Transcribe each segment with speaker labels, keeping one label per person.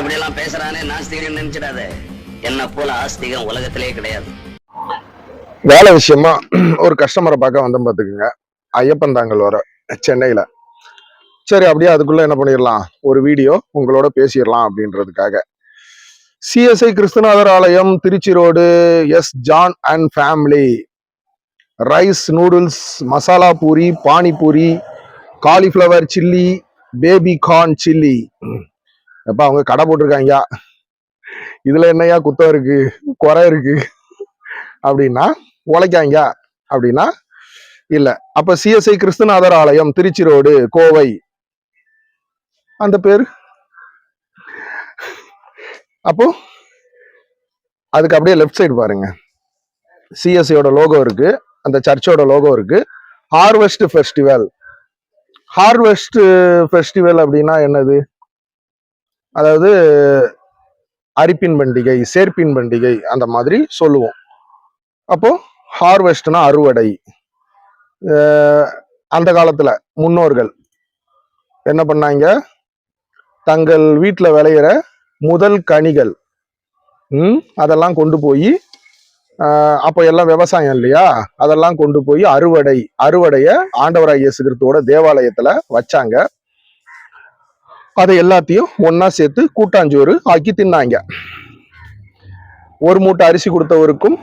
Speaker 1: இப்படி எல்லாம் பேசுறானே நாஸ்திகன் நினைச்சிடாத. என்ன போல ஆஸ்திகம் உலகத்திலே கிடையாது.
Speaker 2: வேலை விஷயமா ஒரு கஸ்டமரை பார்க்க வந்தோம் பார்த்துக்குங்க. ஐயப்பன் தாங்கல் வர சென்னையில. சரி அப்படியே அதுக்குள்ள என்ன பண்ணிடலாம்? ஒரு வீடியோ உங்களோட பேசிடலாம் அப்படின்றதுக்காக. சிஎஸ்ஐ கிறிஸ்துநாதர் ஆலயம் Trichy road S John and family rice noodles masala puri panipuri cauliflower chilli baby corn chilli எப்போ அவங்க கடை போட்டிருக்காங்க இதுல என்னையா குத்தம் இருக்கு? குறை இருக்கு? அப்படின்னா உழைக்காங்க அப்படின்னா இல்ல. அப்ப சிஎஸ்ஐ கிறிஸ்துநாதர் ஆலயம் திருச்சி ரோடு கோவை. அந்த பேர்? அப்போ அதுக்கு அப்படியே லெஃப்ட் சைடு பாருங்க. சிஎஸ்ஐயோட லோகோ இருக்கு. அந்த சர்ச்சோட லோகோ இருக்கு. ஹார்வெஸ்ட் ஃபெஸ்டிவல் ஹார்வெஸ்ட் ஃபெஸ்டிவல் அப்படின்னா என்னது? அதாவது அரிப்பின் பண்டிகை சேர்ப்பின் பண்டிகை அந்த மாதிரி சொல்லுவோம். அப்போ ஹார்வெஸ்ட்னா அறுவடை. அந்த காலத்துல முன்னோர்கள் என்ன பண்ணாங்க? தங்கள் வீட்டில் விளையிற முதல் கனிகள் ம் அதெல்லாம் கொண்டு போய் அப்போ எல்லாம் விவசாயம் இல்லையா? அதெல்லாம் கொண்டு போய் அறுவடை அறுவடையை ஆண்டவராய இயேசு தேவாலயத்தில் வச்சாங்க. அதை எல்லாத்தையும் ஒண்ணா சேர்த்து கூட்டாஞ்சோறு ஆக்கி தின்னாங்க. ஒரு மூட்டை அரிசி கொடுத்தவருக்கும்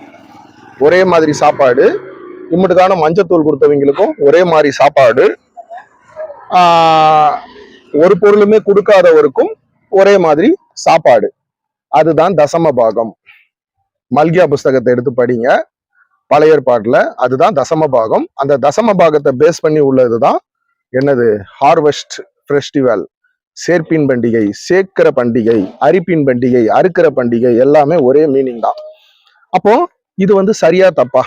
Speaker 2: ஒரே மாதிரி சாப்பாடு இம்முட்டுக்கான மஞ்சத்தூள் கொடுத்தவங்களுக்கும் ஒரே மாதிரி சாப்பாடு. ஒரு பொருளுமே கொடுக்காதவருக்கும் ஒரே மாதிரி சாப்பாடு. அதுதான் தசம பாகம். மல்கியா புஸ்தகத்தை எடுத்து படிங்க. பழைய ஏற்பாட்டில் அதுதான் தசம பாகம். அந்த தசம பாகத்தை பேஸ் பண்ணி உள்ளது தான் என்னது? ஹார்வெஸ்ட் ஃபெஸ்டிவல் சேர்ப்பின் பண்டிகை சேர்க்கிற பண்டிகை அரிப்பின் பண்டிகை அறுக்கிற பண்டிகை எல்லாமே ஒரே மீனிங் தான். அப்போ இது வந்து சரியா தப்பா?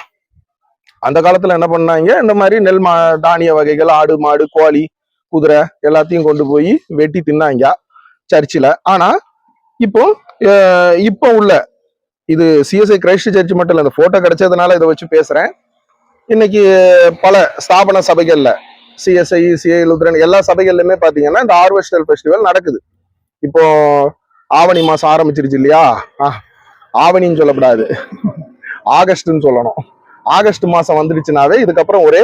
Speaker 2: அந்த காலத்துல என்ன பண்ணாங்க? இந்த மாதிரி நெல் மா தானிய வகைகள் ஆடு மாடு கோழி குதிரை எல்லாத்தையும் கொண்டு போய் வெட்டி தின்னாங்க சர்ச்சில். ஆனா இப்போ இப்போ உள்ள இது சிஎஸ்ஐ கிரைஸ்ட் சர்ச் மட்டும் இல்லை இந்த போட்டோ கிடைச்சதுனால இதை வச்சு பேசுறேன். இன்னைக்கு பல ஸ்தாபன சபைகள்ல சிஎஸ்ஐ சிஐ லுத்ரன் எல்லா சபைகள்லையுமே பார்த்தீங்கன்னா இந்த ஹார்வெஸ்டல் ஃபெஸ்டிவல் நடக்குது. இப்போ ஆவணி மாதம் ஆரம்பிச்சிருச்சு இல்லையா? ஆ, ஆவணின்னு சொல்லக்கூடாது ஆகஸ்ட்னு சொல்லணும். ஆகஸ்ட் மாதம் வந்துடுச்சுனாவே இதுக்கப்புறம் ஒரே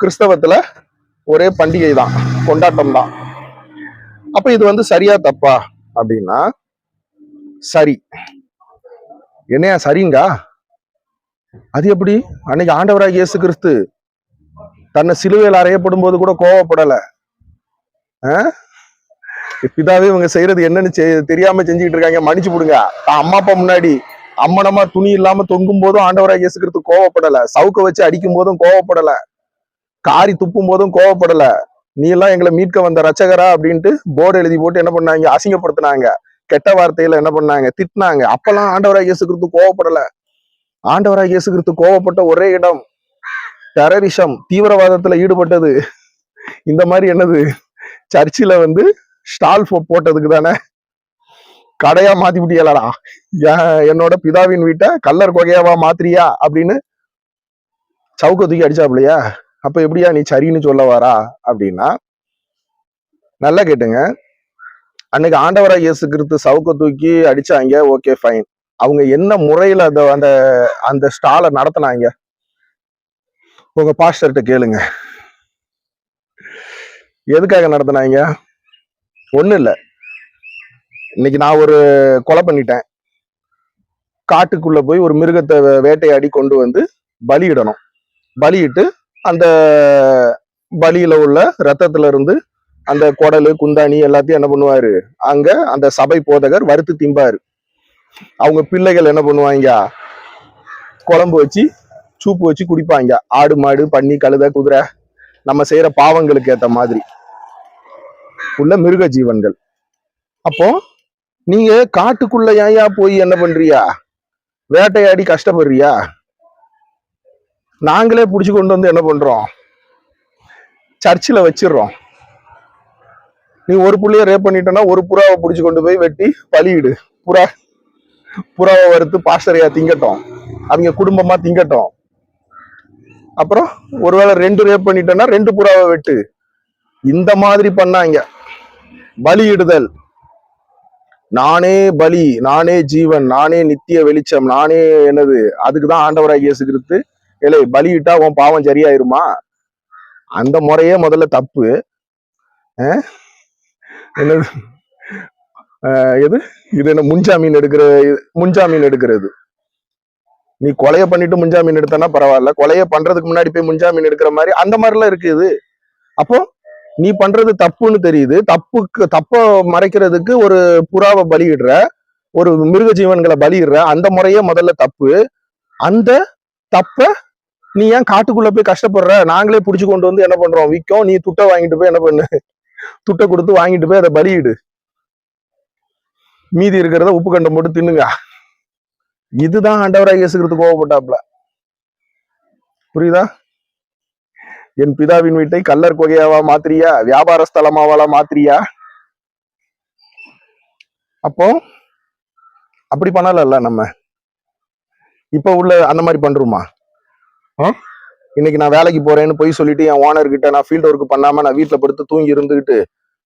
Speaker 2: கிறிஸ்தவத்தில் ஒரே பண்டிகை தான் கொண்டாட்டம் தான் அப்போ இது வந்து சரியா தப்பா அப்படின்னா சரி. என்னையா சரிங்க? அது எப்படி? அன்னைக்கு ஆண்டவராக இயேசு கிறிஸ்து தன்னை சிலுவையில் அறையப்படும் போது கூட கோவப்படல. பிதாவே இவங்க செய்யறது என்னன்னு தெரியாம செஞ்சுக்கிட்டு இருக்காங்க. மன்னிச்சு விடுங்க. தான் அம்மா அப்பா முன்னாடி அம்மனமா துணி இல்லாம தொங்கும் போதும் ஆண்டவராக இயேசுக்கிறது கோவப்படல. சவுக்க வச்சு அடிக்கும் போதும் கோவப்படல. காரி துப்பும் போதும் கோவப்படல. நீ எல்லாம் எங்களை மீட்க வந்த ரச்சகரா அப்படின்ட்டு போர்டு எழுதி போட்டு என்ன பண்ணாங்க? அசிங்கப்படுத்தினாங்க. கெட்ட வார்த்தையில என்ன பண்ணாங்க? திட்டினாங்க. அப்பெல்லாம் ஆண்டவராக இயேசுக்கிறது கோவப்படல. ஆண்டவராக இயேசுக்கிறது கோவப்பட்ட ஒரே இடம் டெரரிசம் தீவிரவாதத்துல ஈடுபட்டது. இந்த மாதிரி என்னது? சர்ச்சில் வந்து ஸ்டால் போட்டதுக்கு தானே கடையா மாத்தி விட்டியலடா ஏன் என்னோட பிதாவின் வீட்டை கல்லர் கொகையாவா மாத்திரியா அப்படின்னு சவுக்க தூக்கி அடிச்சாப்லையா அப்ப எப்படியா நீ சரின்னு சொல்ல வாரா அப்படின்னா நல்லா கேட்டுங்க. அன்னைக்கு ஆண்டவரா இயேசு கிறிஸ்து சவுக்க தூக்கி அடிச்சாங்க ஓகே ஃபைன் அவங்க என்ன முறையில அந்த அந்த அந்த ஸ்டாலை நடத்தினாங்க? உங்க பாஸ்டர்கிட்ட கேளுங்க. எதுக்காக நடத்தினாங்க? ஒன்றும் இல்லை. இன்னைக்கு நான் ஒரு கொலை பண்ணிட்டேன். காட்டுக்குள்ள போய் ஒரு மிருகத்தை வேட்டையாடி கொண்டு வந்து பலியிடணும். பலியிட்டு அந்த பலியில உள்ள ரத்தத்துல இருந்து அந்த குடலு குந்தாணி எல்லாத்தையும் என்ன பண்ணுவாரு? அங்க அந்த சபை போதகர் வறுத்து திம்பாரு. அவங்க பிள்ளைகள் என்ன பண்ணுவாங்க? குழம்பு வச்சு சூப்பு வச்சு குடிப்பாங்க. ஆடு மாடு பன்னி கழுதை குதிரை நம்ம செய்யற பாவங்களுக்கு ஏத்த மாதிரி. உள்ள மிருக ஜீவன்கள். அப்போ நீங்க காட்டுக்குள்ள ஏன்யா போய் என்ன பண்றியா? வேட்டையாடி கஷ்டப்படுறியா? நாங்களே புடிச்சு கொண்டு வந்து என்ன பண்றோம்? சர்ச்சில் வச்சிடுறோம். நீ ஒரு புள்ளைய ரேப் பண்ணிட்டனா ஒரு புறாவை பிடிச்சி கொண்டு போய் வெட்டி பலியிடு. புறா புறாவை வறுத்து பாஸ்டரையா திங்கட்டும். அவங்க குடும்பமா திங்கட்டும். அப்புறம் ஒருவேளை ரெண்டு ரேப் பண்ணிட்டேன்னா ரெண்டு புறாவை வெட்டு. இந்த மாதிரி பண்ணாங்க. பலியிடுதல். நானே பலி நானே ஜீவன் நானே நித்திய வெளிச்சம் நானே என்னது அதுக்குதான் ஆண்டவராக இயேசு கிறிஸ்து ஏலே பலியிட்டா உன் பாவம் சரியாயிருமா? அந்த முறையே முதல்ல தப்பு. என்னது? அஹ் எது? இது என்ன முன்ஜாமீன் எடுக்கிற முன்ஜாமீன் எடுக்கிறது. நீ கொலைய பண்ணிட்டு முன்ஜாமீன் எடுத்தனா பரவாயில்ல. கொலைய பண்றதுக்கு முன்னாடி போய் முன்ஜாமீன் எடுக்கிற மாதிரி அந்த மாதிரிலாம் இருக்குது அப்போ நீ பண்றது தப்புன்னு தெரியுது. தப்புக்கு தப்ப மறைக்கிறதுக்கு ஒரு புறாவை பலியிடுற ஒரு மிருக ஜீவன்களை பலியிடுற அந்த முறையே முதல்ல தப்பு. அந்த தப்ப நீ ஏன் காட்டுக்குள்ள போய் கஷ்டப்படுற? நாங்களே புடிச்சு கொண்டு வந்து என்ன பண்றோம்? விற்கும். நீ துட்டை வாங்கிட்டு போய் என்ன பண்ணு? துட்டை கொடுத்து வாங்கிட்டு போய் அதை பலியிடு. மீதி இருக்கிறத உப்பு கண்டம் போட்டு தின்னுங்க. இதுதான் ஆண்டவராக இயேசுகிறது கோவப்பட்டாப்ல புரியுதா? என் பிதாவின் வீட்டை கல்லர் கொகையாவா மாத்திரியா? வியாபார ஸ்தலமாவாலா மாத்திரியா? அப்போ அப்படி பண்ணல நம்ம. இப்ப உள்ள அந்த மாதிரி பண்றோமா? ஆ? இன்னைக்கு நான் வேலைக்கு போறேன்னு போய் சொல்லிட்டு என் ஓனர் கிட்ட நான் ஃபீல்ட் ஒர்க் பண்ணாம நான் வீட்டுல படுத்து தூங்கி இருந்துகிட்டு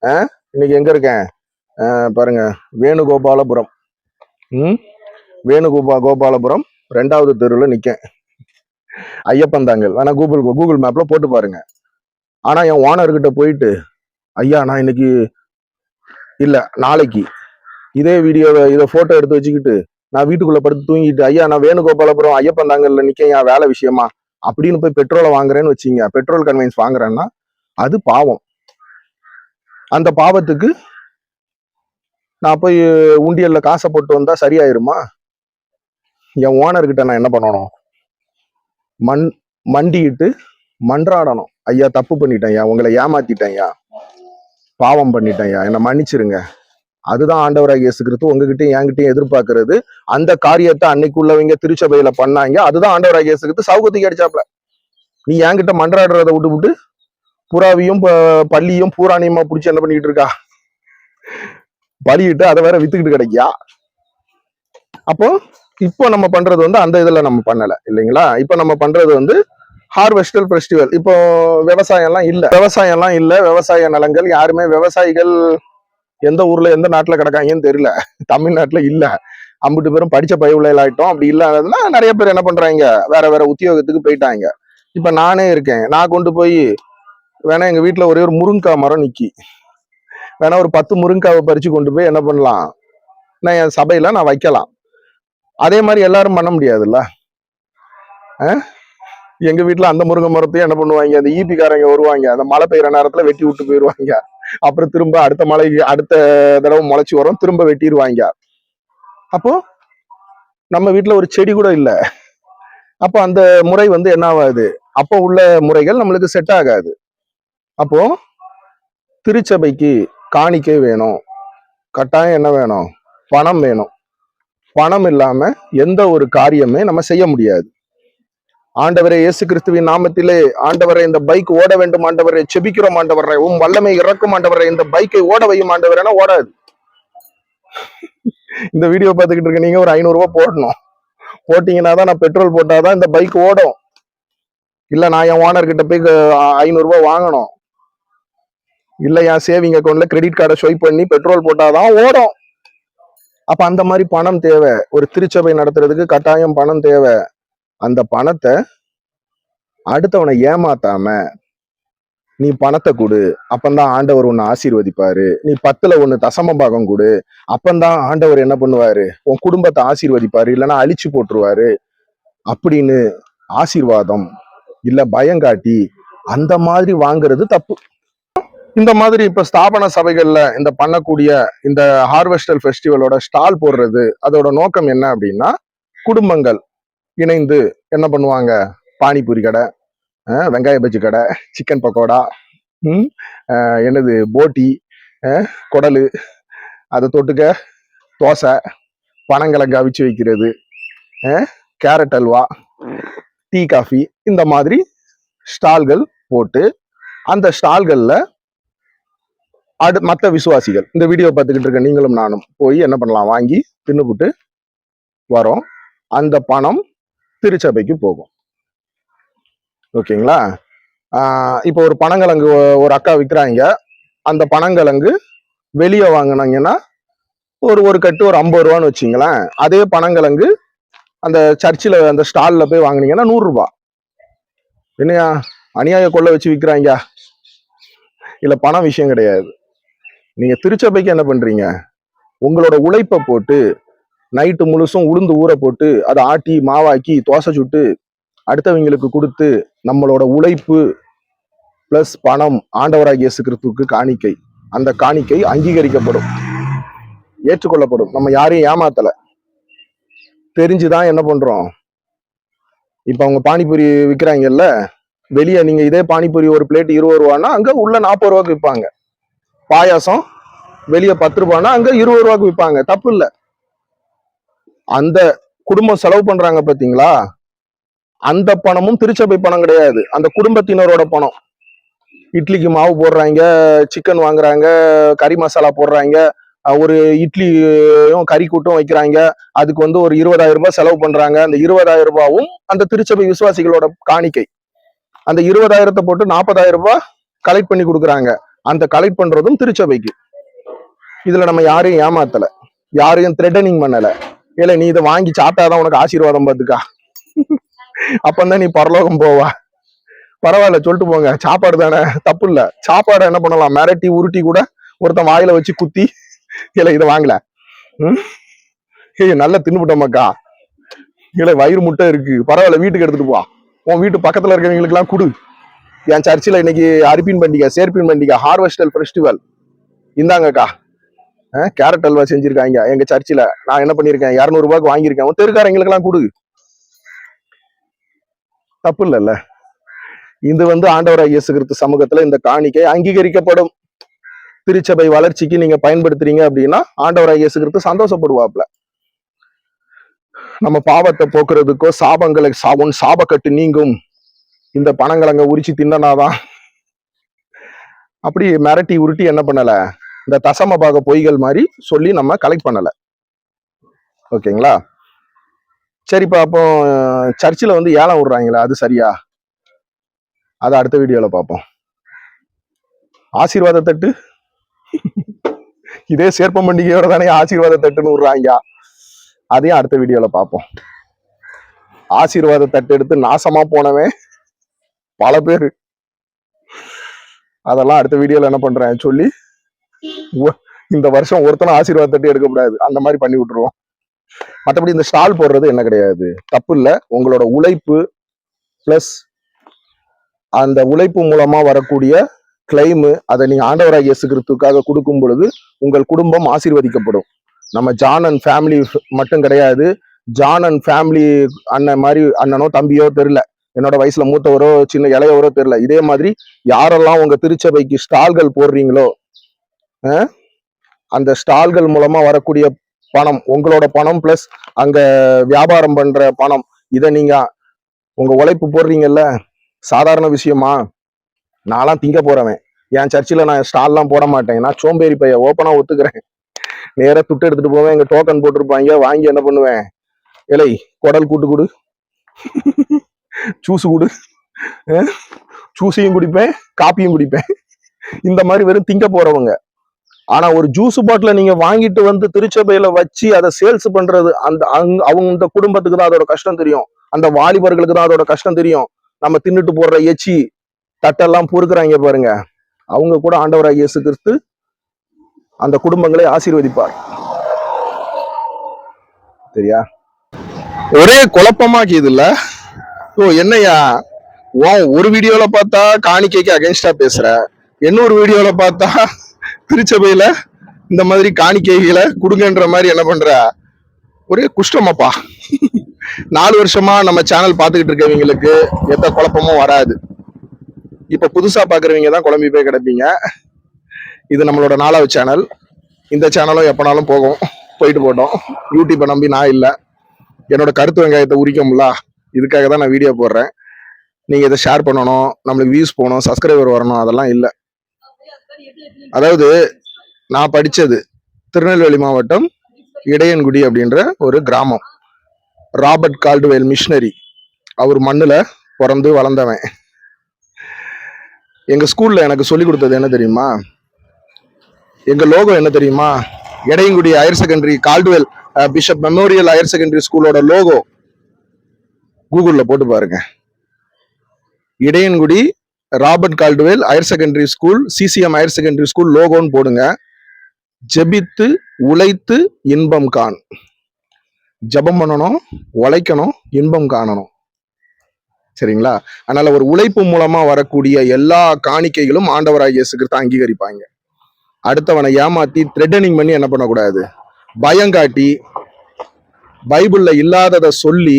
Speaker 2: ஆ? இன்னைக்கு எங்க இருக்கேன்? ஆ, பாருங்க. வேணுகோபாலபுரம். ம்? வேணுகோபா கோபாலபுரம் ரெண்டாவது தெருவில் நிற்கேன் ஐயப்பன் தாங்கல். வேணா கூகுள் கூகுள் மேப்பில் போட்டு பாருங்க. ஆனால் என் ஓனர்கிட்ட போயிட்டு ஐயா நான் இன்னைக்கு இல்லை நாளைக்கு. இதே வீடியோவை இதை ஃபோட்டோ எடுத்து வச்சுக்கிட்டு நான் வீட்டுக்குள்ளே படுத்து தூங்கிட்டு ஐயா நான் வேணுகோபாலபுரம் ஐயப்பந்தாங்கல்ல நிற்கேன் என் வேலை விஷயமா? அப்படின்னு போய் பெட்ரோலை வாங்குறேன்னு வச்சிங்க. பெட்ரோல் கன்வென்ஸ் வாங்குறேன்னா அது பாவம். அந்த பாவத்துக்கு நான் போய் உண்டியலில் காசை போட்டு வந்தால் சரியாயிருமா? என் ஓனர்கிட்ட நான் என்ன பண்ணணும்? மண் மண்டிட்டு மன்றாடணும். ஐயா தப்பு பண்ணிட்டேன் ஐயா. உங்களை ஏமாத்திட்டேன் ஐயா. பாவம் பண்ணிட்டேன் ஐயா. என்னை மன்னிச்சிருங்க. அதுதான் ஆண்டவராக இயேசு உங்ககிட்டயும் என்கிட்டயும் எதிர்பார்க்கறது. அந்த காரியத்தை அன்னைக்குள்ளவங்க திருச்சபையில பண்ணாங்க. அதுதான் ஆண்டவராக இயேசு கிறிஸ்து சவுகத்துக்கு அடிச்சாப்ல நீ என்கிட்ட மன்றாடுறத விட்டு விட்டு புறாவையும் ப- பள்ளியும் பூராணியமா பிடிச்சி என்ன பண்ணிட்டு இருக்கா? பலியிட்டு அதை வேற வித்துக்கிட்டு கிடைக்கியா? அப்போ இப்போ நம்ம பண்றது வந்து அந்த இதுல நம்ம பண்ணல இல்லைங்களா? இப்போ நம்ம பண்றது வந்து ஹார்வெஸ்டல் ஃபெஸ்டிவல் இப்போ விவசாயம்லாம் இல்லை. விவசாயம்லாம் இல்லை. விவசாய நிலங்கள் யாருமே விவசாயிகள் எந்த ஊர்ல எந்த நாட்டுல கிடக்காங்கன்னு தெரியல. தமிழ்நாட்டுல இல்லை. அம்பிட்டு பேரும் படிச்ச பயவுள்ள ஆயிட்டோம். அப்படி இல்லாததுன்னா நிறைய பேர் என்ன பண்றாங்க? வேற வேற உத்தியோகத்துக்கு போயிட்டாங்க. இப்ப நானே இருக்கேன். நான் கொண்டு போய் வேணா எங்க வீட்டுல ஒரே ஒரு முருங்கக்காய் மரம் நிக்கி. வேணா ஒரு பத்து முருங்காவை பறிச்சு கொண்டு போய் என்ன பண்ணலாம்? நான் என் சபையில நான் வைக்கலாம். அதே மாதிரி எல்லாரும் பண்ண முடியாதுல்ல? எங்க வீட்டுல அந்த முருங்கை மரத்தையும் என்ன பண்ணுவாங்க? அந்த ஈபிக்காரங்க வருவாங்க. அந்த மழை பெய்யுற நேரத்துல வெட்டி விட்டு போயிடுவாங்க அப்புறம் திரும்ப அடுத்த மழைக்கு அடுத்த தடவை முளைச்சி வரும். திரும்ப வெட்டிடுவாங்க அப்போ நம்ம வீட்டுல ஒரு செடி கூட இல்லை. அப்போ அந்த முறை வந்து என்ன ஆகாது அப்போ உள்ள முறைகள் நம்மளுக்கு செட் ஆகாது. அப்போ திருச்சபைக்கு காணிக்கை வேணும். கட்டாயம் என்ன வேணும்? பணம் வேணும். பணம் இல்லாம எந்த ஒரு காரியமே நம்ம செய்ய முடியாது. ஆண்டவரே இயேசு கிறிஸ்துவின் நாமத்திலே ஆண்டவரை இந்த பைக் ஓட வேண்டும் ஆண்டவரை செபிக்கிறோம் ஆண்டவரை உன் வல்லமை இறக்கும் ஆண்டவரை இந்த பைக்கை ஓட வையும் ஆண்டவரேனா ஓடாது. இந்த வீடியோ பார்த்துக்கிட்டு இருக்க நீங்க ஒரு ஐநூறு ரூபா போடணும். போட்டீங்கன்னா தான் நான் பெட்ரோல் போட்டாதான் இந்த பைக் ஓடும். இல்ல நான் என் ஓனர் கிட்ட போய் அஹ், ஐநூறு ரூபாய் வாங்கணும். இல்ல என் சேவிங் அக்கௌண்ட்ல கிரெடிட் கார்டை ஸ்வைப் பண்ணி பெட்ரோல் போட்டாதான் ஓடும். அப்ப அந்த மாதிரி பணம் தேவை. ஒரு திருச்சபை நடத்துறதுக்கு கட்டாயம் பணம் தேவை. அந்த பணத்தை அடுத்தவனை ஏமாத்தாம நீ பணத்தை கொடு அப்பந்தான் ஆண்டவர் உன்னை ஆசீர்வதிப்பாரு. நீ பத்துல ஒண்ணு தசம பாகம் கொடு அப்பந்தான் ஆண்டவர் என்ன பண்ணுவாரு? உன் குடும்பத்தை ஆசீர்வதிப்பாரு இல்லைன்னா அழிச்சு போட்டுருவாரு. அப்படின்னு ஆசீர்வாதம் இல்ல பயங்காட்டி அந்த மாதிரி வாங்குறது தப்பு. இந்த மாதிரி இப்ப ஸ்தாபன சபைகள்ல இந்த பண்ணக்கூடிய இந்த ஹார்வெஸ்டல் ஃபெஸ்டிவலோட ஸ்டால் போடுறது அதோட நோக்கம் என்ன அப்படின்னா குடும்பங்கள் இணைந்து என்ன பண்ணுவாங்க? பானிபூரி கடை வெங்காய பஜ்ஜி கடை சிக்கன் பக்கோடா என்னது போட்டி குடலு அதை தொட்டுக்க தோசை பனங்கிழங்கு அவிச்சு வைக்கிறது கேரட் அல்வா டீ காஃபி இந்த மாதிரி ஸ்டால்கள் போட்டு அந்த ஸ்டால்களில் அடு மற்ற விசுவாசிகள் இந்த வீடியோ பார்த்துக்கிட்டு இருக்க நீங்களும் நானும் போய் என்ன பண்ணலாம்? வாங்கி தின்னுபுட்டு வரோம். அந்த பணம் திருச்சபைக்கு போகும். ஓகேங்களா? இப்போ ஒரு பனங்கிழங்கு ஒரு அக்கா விற்கிறாங்க அந்த பனங்கிழங்கு வெளியே வாங்கினாங்கன்னா ஒரு ஒரு கட்டு ஒரு ஐம்பது ரூபான்னு வச்சுங்களேன். அதே பனங்கிழங்கு அந்த சர்ச்சில் அந்த ஸ்டாலில் போய் வாங்கினீங்கன்னா நூறுரூபா. என்னையா அநியாய கொள்ள வச்சு விற்கிறாங்க இல்லை பணம் விஷயம் கிடையாது. நீங்க திருச்சபைக்கு என்ன பண்றீங்க? உங்களோட உழைப்பை போட்டு நைட்டு முழுசும் உளுந்து ஊற போட்டு அதை ஆட்டி மாவாக்கி தோசை சுட்டு அடுத்தவங்களுக்கு கொடுத்து நம்மளோட உழைப்பு பிளஸ் பணம் ஆண்டவராக இயேசு கிறிஸ்துவுக்கு காணிக்கை. அந்த காணிக்கை அங்கீகரிக்கப்படும். ஏற்றுக்கொள்ளப்படும். நம்ம யாரையும் ஏமாத்தல. தெரிஞ்சுதான் என்ன பண்றோம். இப்ப அவங்க பானிபூரி விற்கிறாங்கல்ல வெளியே நீங்க இதே பானிபூரி ஒரு பிளேட் இருபது ரூபான்னா அங்க உள்ள நாற்பது ரூபாய்க்கு விற்பாங்க பாயாசம் வெளியே பத்து ரூபான்னா அங்க இருபது ரூபாய்க்கு விற்பாங்க தப்பு இல்ல. அந்த குடும்பம் செலவு பண்றாங்க பாத்தீங்களா? அந்த பணமும் திருச்சபை பணம் கிடையாது. அந்த குடும்பத்தினரோட பணம். இட்லிக்கு மாவு போடுறாங்க சிக்கன் வாங்குறாங்க கறி மசாலா போடுறாங்க ஒரு இட்லியும் கறி கூட்டும் வைக்கிறாங்க. அதுக்கு வந்து ஒரு இருபதாயிரம் ரூபாய் செலவு பண்றாங்க. அந்த இருபதாயிரம் ரூபாவும் அந்த திருச்சபை விசுவாசிகளோட காணிக்கை. அந்த இருபதாயிரத்தை போட்டு நாற்பதாயிரம் ரூபாய் கலெக்ட் பண்ணி கொடுக்குறாங்க. அந்த கலெக்ட் பண்றதும் திருச்சபைக்கு. இதுல நம்ம யாரையும் ஏமாத்தல. யாரையும் த்ரெட்டனிங் பண்ணல. இல்ல நீ இதை வாங்கி சாப்பிட்டாதான் உனக்கு ஆசீர்வாதம் பார்த்துக்கா. அப்பந்தான் நீ பரலோகம் போவா. பரவாயில்ல சொல்லிட்டு போங்க. சாப்பாடு தானே? தப்பு இல்ல. சாப்பாடை என்ன பண்ணலாம்? மிரட்டி உருட்டி கூட ஒருத்தன் வாயில வச்சு குத்தி இல்ல இதை வாங்கல. ம்? ஏய் நல்லா தின்னுபிட்டோமாக்கா இல்ல வயிறு முட்டை இருக்கு. பரவாயில்ல வீட்டுக்கு எடுத்துட்டு போ. உன் வீட்டு பக்கத்துல இருக்கிறவங்களுக்கு எல்லாம் கொடு. என் சர்ச்சில் இன்னைக்கு அரிப்பின் பண்டிகை சேர்ப்பின் பண்டிகை ஹார்வெஸ்டல் ஃபெஸ்டிவல் இந்தாங்கக்கா. கேரட் அல்வா செஞ்சிருக்காங்க. எங்க சர்ச்சில். நான் என்ன பண்ணிருக்கேன்? இரநூறு ரூபாய்க்கு வாங்கியிருக்கேன். உன் தெருக்காரங்களுக்கெல்லாம் கொடு. தப்பு இல்லைல்ல. இது வந்து ஆண்டவர் இயேசு கிறிஸ்து சமூகத்துல இந்த காணிக்கை அங்கீகரிக்கப்படும். திருச்சபை வளர்ச்சிக்கு நீங்க பயன்படுத்துறீங்க அப்படின்னா ஆண்டவர் இயேசு கிறிஸ்து சந்தோஷப்படுவாப்ல நம்ம பாவத்தை போக்குறதுக்கோ சாபங்களை சாபம் சாபக்கட்டு நீங்கும். இந்த பணங்களங்க உரிச்சு தின்னனாதான். அப்படி மிரட்டி உருட்டி என்ன பண்ணல? இந்த தசம பாக பொய்கள் மாதிரி சொல்லி நம்ம கலெக்ட் பண்ணலை. ஓகேங்களா? சரிப்பா அப்போ சர்ச்சில் வந்து ஏலம் விடுறாங்களா அது சரியா? அதை அடுத்த வீடியோவில் பார்ப்போம். ஆசீர்வாத தட்டு? இதே சேர்ப்பம் பண்டிகையோட தானே ஆசீர்வாத தட்டுன்னு விடுறாங்க. அதையும் அடுத்த வீடியோவில் பார்ப்போம். ஆசீர்வாத தட்டு எடுத்து நாசமா போனவன் பல பேர். அதெல்லாம் அடுத்த வீடியோவில் என்ன பண்றேன் சொல்லி இந்த வருஷம் ஒருத்தனும் ஆசீர்வாத தட்டு எடுக்கக்கூடாது அந்த மாதிரி பண்ணி விட்டுருவோம். மற்றபடி இந்த ஸ்டால் போடுறது என்ன கிடையாது. தப்பு இல்லை. உங்களோட உழைப்பு பிளஸ் அந்த உழைப்பு மூலமா வரக்கூடிய கிளைமு அதை நீங்க ஆண்டவராக இயேசுக்கிறதுக்காக கொடுக்கும் பொழுது உங்கள் குடும்பம் ஆசீர்வதிக்கப்படும். நம்ம ஜான் அண்ட் ஃபேமிலி மட்டும் கிடையாது. ஜான் அண்ட் ஃபேமிலி அண்ணன் மாதிரி அண்ணனோ தம்பியோ தெரியல. என்னோட வயசுல மூத்தவரோ சின்ன இளையவரோ தெரியல. இதே மாதிரி யாரெல்லாம் உங்க திருச்சபைக்கு ஸ்டால்கள் போடுறீங்களோ அந்த ஸ்டால்கள் மூலமா வரக்கூடிய பணம் உங்களோட பணம் பிளஸ் அங்க வியாபாரம் பண்ற பணம் இதை நீங்க உங்க உழைப்பு போடுறீங்கல்ல? சாதாரண விஷயமா? நான்லாம் திங்க போறவன். என் சர்ச்சில் நான் ஸ்டால்லாம் போட மாட்டேன். நான் சோம்பேறி பைய ஓப்பனா ஒத்துக்கிறேன். நேராக துட்டு எடுத்துட்டு போவேன். எங்க டோக்கன் போட்டிருப்பாங்க. வாங்கி என்ன பண்ணுவேன்? இலை குடல் கூட்டு கொடு. ஜூஸ் கொடு. ஜூஸையும் குடிப்பேன். காப்பியும் குடிப்பேன். இந்த மாதிரி வெறும் திங்க போறவங்க. ஆனா ஒரு ஜூஸ் பாட்டில நீங்க வாங்கிட்டு வந்து திருச்சபையில வச்சு அதை சேல்ஸ் பண்றது அந்த அவங்க இந்த குடும்பத்துக்கு தான் அதோட கஷ்டம் தெரியும். அந்த வாலிபர்களுக்கு தான் அதோட கஷ்டம் தெரியும். நம்ம தின்னுட்டு போடுற எச்சி தட்டெல்லாம் பொறுக்கிறாங்க பாருங்க. அவங்க கூட ஆண்டவராக இயேசு கிறிஸ்து அந்த குடும்பங்களை ஆசீர்வதிப்பார். சரியா? ஒரே குழப்பமாக்கியது இல்ல ஓ என்னய்யா ஓ ஒரு வீடியோல பார்த்தா காணிக்கைக்கு அகைன்ஸ்டா பேசுற. இன்னொரு வீடியோல பார்த்தா திருச்சபையில இந்த மாதிரி காணிக்கைகளை கொடுங்கன்ற மாதிரி என்ன பண்ற? ஒரே குஷ்டமாப்பா. நாலு வருஷமா நம்ம சேனல் பார்த்துக்கிட்டு இருக்கவங்களுக்கு எந்த குழப்பமும் வராது. இப்ப புதுசா பாக்குறவங்க தான் குழம்பி போய் கிடப்பீங்க. இது நம்மளோட நாலாவது சேனல் இந்த சேனலும் எப்பனாலும் போகும். போயிட்டு போட்டோம். யூடியூப்பை நம்பி நான் இல்லை. என்னோட கருத்து வெங்காயத்தை உரிக்கும்ல இதுக்காக தான் நான் வீடியோ போடுறேன். நீங்க இதை ஷேர் பண்ணணும். நம்மளுக்கு வியூஸ் போகணும் சப்ஸ்கிரைபர் வரணும் அதெல்லாம் இல்லை. அதாவது நான் படித்தது திருநெல்வேலி மாவட்டம் இடையன்குடி அப்படின்ற ஒரு கிராமம். Robert Caldwell machinery. அவர் மண்ணில் பிறந்து வளர்ந்தவன். எங்கள் ஸ்கூலில் எனக்கு சொல்லி கொடுத்தது என்ன தெரியுமா? எங்கள் லோகோ என்ன தெரியுமா? Idayangudi higher secondary Caldwell bishop memorial higher secondary ஸ்கூலோட லோகோ. கூகுளில் போட்டு பாருங்க. Idayangudi Robert Caldwell higher secondary school CCM higher secondary school லோகோன்னு போடுங்க. ஜெபித்து உழைத்து இன்பம் காண். ஜெபம் பண்ணணும் உழைக்கணும் இன்பம் காணணும். சரிங்களா? அதனால ஒரு உழைப்பு மூலமா வரக்கூடிய எல்லா காணிக்கைகளும் ஆண்டவராக இயேசு கிறிஸ்து அங்கீகரிப்பாங்க. அடுத்தவனை ஏமாத்தி த்ரெட்டனிங் பண்ணி என்ன பண்ணக்கூடாது? பயங்காட்டி பைபிள்ல இல்லாததை சொல்லி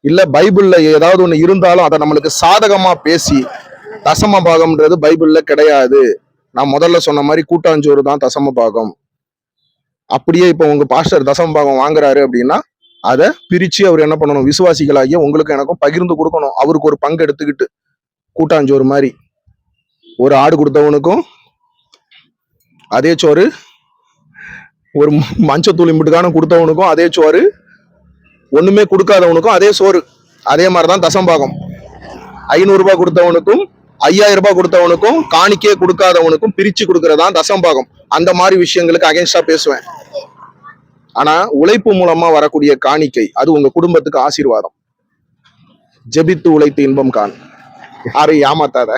Speaker 2: இல்ல பைபிள்ல ஏதாவது ஒன்று இருந்தாலும் அதை நம்மளுக்கு சாதகமா பேசி தசம பாகம்ன்றது பைபிள்ல கிடையாது. நான் முதல்ல சொன்ன மாதிரி கூட்டாஞ்சோறு தான் தசம பாகம். அப்படியே இப்போ உங்க பாஸ்டர் தசம பாகம் வாங்குறாரு அப்படின்னா அதை பிரிச்சு அவர் என்ன பண்ணணும்? விசுவாசிகளாகிய உங்களுக்கு எனக்கும் பகிர்ந்து கொடுக்கணும். அவருக்கு ஒரு பங்கு எடுத்துக்கிட்டு கூட்டாஞ்சோறு மாதிரி. ஒரு ஆடு கொடுத்தவனுக்கும் அதே சோறு ஒரு மஞ்சத்தூள் இம்பிட்டுக்கான கொடுத்தவனுக்கும் அதே சோறு ஒண்ணுமே கொடுக்காதவனுக்கும் அதே சோறு. அதே மாதிரிதான் தசம்பாகம் ஐநூறு ரூபாய் கொடுத்தவனுக்கும் ஐயாயிரம் ரூபாய் கொடுத்தவனுக்கும் காணிக்கே கொடுக்காதவனுக்கும் பிரிச்சு கொடுக்கறதான் தசம்பாகம். அந்த மாதிரி விஷயங்களுக்கு அகைன்ஸ்டா பேசுவேன். ஆனா உழைப்பு மூலமா வரக்கூடிய காணிக்கை அது உங்க குடும்பத்துக்கு ஆசீர்வாதம். ஜெபித்து உழைத்து இன்பம் கான் யாரும் ஏமாத்தாத.